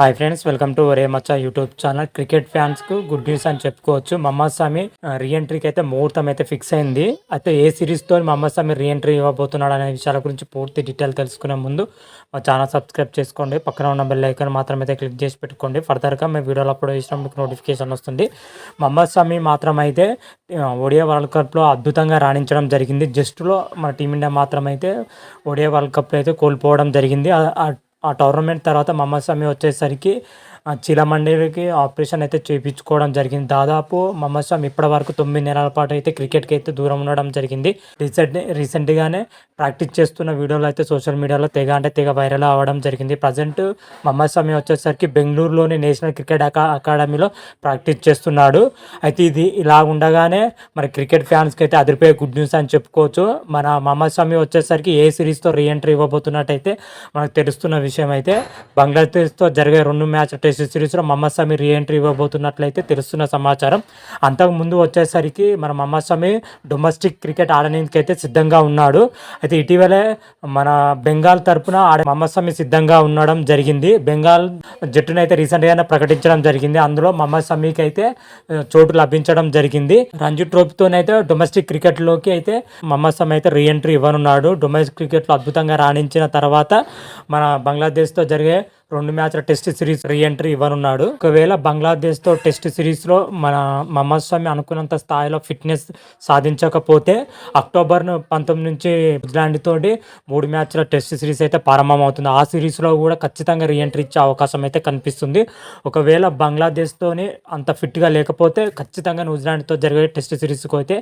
Hi friends welcome to ఒరే మచ్చా YouTube channel cricket ఫ్యాన్స్కు good news అని చెప్పుకోవచ్చు. మహమ్మద్ సామి రీఎంట్రీకి అయితే ముహూర్తం అయితే ఫిక్స్ అయింది. అయితే ఏ సిరీస్తో మహమ్మద్ సామి రీఎంట్రీ ఇవ్వబోతున్నాడు అనే విషయాల గురించి పూర్తి డీటెయిల్ తెలుసుకునే ముందు మా ఛానల్ సబ్స్క్రైబ్ చేసుకోండి. పక్కన ఉన్న బెల్ ఐకాన్ మాత్రం అయితే క్లిక్ చేసి పెట్టుకోండి. ఫర్దర్గా మేము వీడియోలో అప్లోడ్ చేసిన మీకు నోటిఫికేషన్ వస్తుంది మహమ్మద్ మాత్రం అయితే ఒడియా వరల్డ్ కప్లో అద్భుతంగా రాణించడం జరిగింది. జస్ట్లో మన టీమిండియా మాత్రం అయితే ఒడియా వరల్డ్ కప్లో అయితే కోల్పోవడం జరిగింది. ఆ- టోర్నమెంట్ తర్వాత మహమ్మద్ స్వామి వచ్చేసరికి ఆ చీలమండలికి ఆపరేషన్ అయితే చేయించుకోవడం జరిగింది. దాదాపు మహమ్మద్ స్వామి ఇప్పటి వరకు తొమ్మిది నెలల పాటు అయితే క్రికెట్కి అయితే దూరం ఉండడం జరిగింది. రీసెంట్ రీసెంట్గానే ప్రాక్టీస్ చేస్తున్న వీడియోలు అయితే సోషల్ మీడియాలో తెగ అంటే తెగ వైరల్ అవ్వడం జరిగింది. ప్రజెంట్ మహమ్మద్ షమి వచ్చేసరికి బెంగళూరులోని నేషనల్ క్రికెట్ అకా అకాడమీలో ప్రాక్టీస్ చేస్తున్నాడు. అయితే ఇది ఇలా ఉండగానే మన క్రికెట్ ఫ్యాన్స్కి అయితే అదిరిపోయే గుడ్ న్యూస్ అని చెప్పుకోవచ్చు. మన మహమ్మద్ షమి వచ్చేసరికి ఏ సిరీస్తో రీఎంట్రీ ఇవ్వబోతున్నట్టయితే మనకు తెలుస్తున్న విషయం అయితే బంగ్లాదేశ్తో జరిగే రెండు మ్యాచ్ టెస్ట్ సిరీస్లో మహమ్మద్ రీ రీఎంట్రీ ఇవ్వబోతున్నట్లయితే తెలుస్తున్న సమాచారం. అంతకు ముందు వచ్చేసరికి మన మహమ్మద్ షమి డొమెస్టిక్ క్రికెట్ ఆడడానికి అయితే సిద్ధంగా ఉన్నాడు. అయితే ఇటీవలే మన బెంగాల్ తరపున ఆడే మహమ్మద్ సిద్ధంగా ఉండడం జరిగింది. బెంగాల్ జట్టును అయితే రీసెంట్గానే ప్రకటించడం జరిగింది. అందులో మహమ్మద్ అయితే చోటు లభించడం జరిగింది. రంజీ ట్రోఫీతోనైతే డొమెస్టిక్ క్రికెట్లోకి అయితే మహమ్మద్ అయితే రీఎంట్రీ ఇవ్వనున్నాడు. డొమెస్టిక్ క్రికెట్లో అద్భుతంగా రాణించిన తర్వాత మన బంగ్లాదేశ్తో జరిగే రెండు మ్యాచ్ల టెస్ట్ సిరీస్ రీఎంట్రీ ఇవ్వనున్నాడు. ఒకవేళ బంగ్లాదేశ్తో టెస్ట్ సిరీస్లో మన మహమ్మద్ స్వామి అనుకున్నంత స్థాయిలో ఫిట్నెస్ సాధించకపోతే అక్టోబర్ పంతొమ్మిది నుంచి న్యూజిలాండ్ తోటి మూడు మ్యాచ్ల టెస్ట్ సిరీస్ అయితే ప్రారంభమవుతుంది. ఆ సిరీస్లో కూడా ఖచ్చితంగా రీఎంట్రీ ఇచ్చే అవకాశం అయితే కనిపిస్తుంది. ఒకవేళ బంగ్లాదేశ్తోని అంత ఫిట్గా లేకపోతే ఖచ్చితంగా న్యూజిలాండ్తో జరిగే టెస్ట్ సిరీస్కి అయితే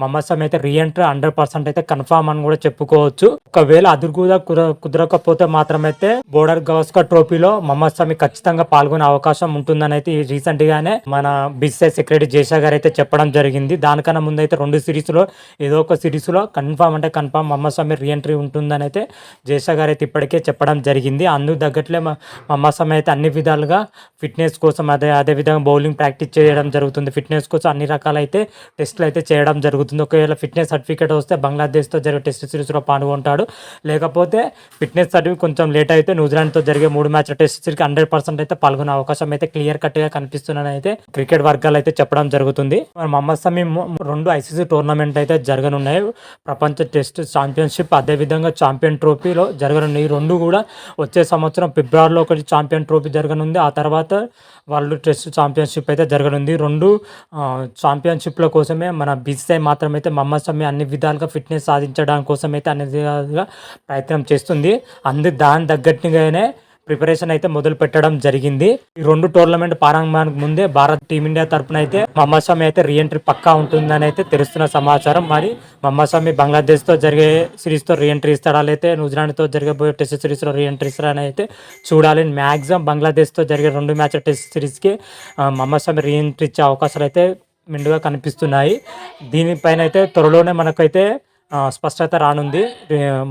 మహమ్మద్ స్వామి అయితే రీఎంట్రీ హండ్రెడ్ పర్సెంట్ అయితే కన్ఫామ్ అని కూడా చెప్పుకోవచ్చు. ఒకవేళ అదురుగుదా కుదర కుదరకపోతే మాత్రమైతే బోర్డర్ గవస్కర్ ఓపీలో మహమ్మద్ ఖచ్చితంగా పాల్గొనే అవకాశం ఉంటుందని అయితే రీసెంట్ గానే మన బిసిఐ సెక్రటరీ జయశా గారు అయితే చెప్పడం జరిగింది. దానికన్నా ముందు అయితే రెండు సిరీస్లో ఏదో ఒక సిరీస్లో కన్ఫామ్ అంటే కన్ఫామ్ మహమ్మద్ స్వామి రీఎంట్రీ ఉంటుందని అయితే జయశా గారు అయితే ఇప్పటికే చెప్పడం జరిగింది. అందుకు తగ్గట్లే మ- మహమ్మద్ అయితే అన్ని విధాలుగా ఫిట్నెస్ కోసం అదే అదే విధంగా బౌలింగ్ ప్రాక్టీస్ చేయడం జరుగుతుంది. ఫిట్నెస్ కోసం అన్ని రకాలైతే టెస్టులు అయితే చేయడం జరుగుతుంది. ఒకవేళ ఫిట్నెస్ సర్టిఫికేట్ వస్తే బంగ్లాదేశ్తో జరిగే టెస్ట్ సిరీస్లో పాల్గొంటాడు. లేకపోతే ఫిట్నెస్ సర్టిఫికేట్ కొంచెం లేట్ అయితే న్యూజిలాండ్తో జరిగే మూడు మ్యాచ్ల టెస్ట్ సిరీస్కి హండ్రెడ్ పర్సెంట్ అయితే పాల్గొనే అవకాశం అయితే క్లియర్ కట్గా కనిపిస్తుందని అయితే క్రికెట్ వర్గాలు అయితే చెప్పడం జరుగుతుంది. మరి మహమ్మద్ సమీ రెండు ఐసీసీ టోర్నమెంట్ అయితే జరగనున్నాయి. ప్రపంచ టెస్ట్ ఛాంపియన్షిప్ అదేవిధంగా ఛాంపియన్ ట్రోఫీలో జరగనున్నాయి. ఈ రెండు కూడా వచ్చే సంవత్సరం ఫిబ్రవరిలో ఒకటి ఛాంపియన్ ట్రోఫీ జరగనుంది. ఆ తర్వాత వరల్డ్ టెస్ట్ ఛాంపియన్షిప్ అయితే జరగనుంది. రెండు ఛాంపియన్షిప్ల కోసమే మన బీసీఐ అయితే మహమ్మద్ షమి అన్ని విధాలుగా ఫిట్నెస్ సాధించడం కోసం అయితే అన్ని విధాలుగా ప్రయత్నం చేస్తుంది. అందు దాని తగ్గట్టుగానే ప్రిపరేషన్ అయితే మొదలు పెట్టడం జరిగింది. ఈ రెండు టోర్నమెంట్ ప్రారంభానికి ముందే భారత్ టీమిండియా తరపున అయితే మహమ్మద్ షమి అయితే రీఎంట్రీ పక్కా ఉంటుందని అయితే తెలుస్తున్న సమాచారం. మరి మహమ్మద్ బంగ్లాదేశ్తో బంగ్లాదేశ్తో జరిగే సిరీస్తో రీఎంట్రీ ఇస్తాడా లేకపోతే న్యూజిలాండ్తో జరిగబోయే టెస్ట్ సిరీస్లో రీఎంట్రీ ఇస్తాడా అని అయితే చూడాలి. మ్యాక్సిమం బంగ్లాదేశ్తో జరిగే రెండు మ్యాచ్ టెస్ట్ సిరీస్కి మహమ్మద్ రీఎంట్రీ ఇచ్చే అవకాశాలు అయితే మెండుగా కనిపిస్తున్నాయి. దీనిపైన అయితే త్వరలోనే మనకైతే స్పష్టత రానుంది.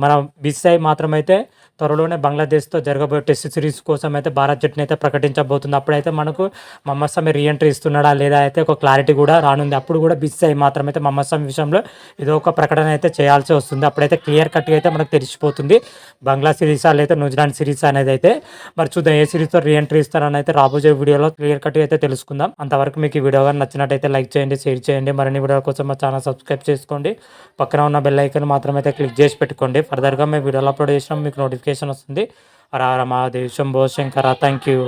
మన బీసీఐ మాత్రమైతే త్వరలోనే బంగ్లాదేశ్తో జరగబోయే టెస్ట్ సిరీస్ కోసం అయితే భారత్ జట్టుని అయితే ప్రకటించబోతుంది. అప్పుడైతే మనకు మహమ్మద్ షమి రీఎంట్రీ ఇస్తున్నాడా లేదా అయితే ఒక క్లారిటీ కూడా రానుంది. అప్పుడు కూడా బీసీఐ మాత్రమైతే మహమ్మద్ విషయంలో ఏదో ఒక ప్రకటన అయితే చేయాల్సి వస్తుంది. అప్పుడైతే క్లియర్ కట్గా అయితే మనకు తెలిసిపోతుంది. బంగ్లా సిరీస్ లేదా న్యూజిలాండ్ సిరీస్ అనేది అయితే. మరి చూద్దాం ఏ సిరీస్తో రీఎంట్రీ ఇస్తారని అయితే రాబోయే వీడియోలో క్లియర్ కట్గా అయితే తెలుసుకుందాం. అంతవరకు మీకు ఈ వీడియో కానీ నచ్చినట్టయితే లైక్ చేయండి షేర్ చేయండి. మరిన్ని వీడియో కోసం మా ఛానల్ సబ్స్క్రైబ్ చేసుకోండి. పక్కన ఉన్న బెల్ ఐకన్ మాత్రమైతే క్లిక్ చేసి పెట్టుకోండి. ఫర్దర్గా మేము వీడియోలో అప్లోడ్ చేసినాం మీకు నోటిఫికేషన్ వస్తుంది. రారమా దేశం శంభో శంకర థ్యాంక్ యూ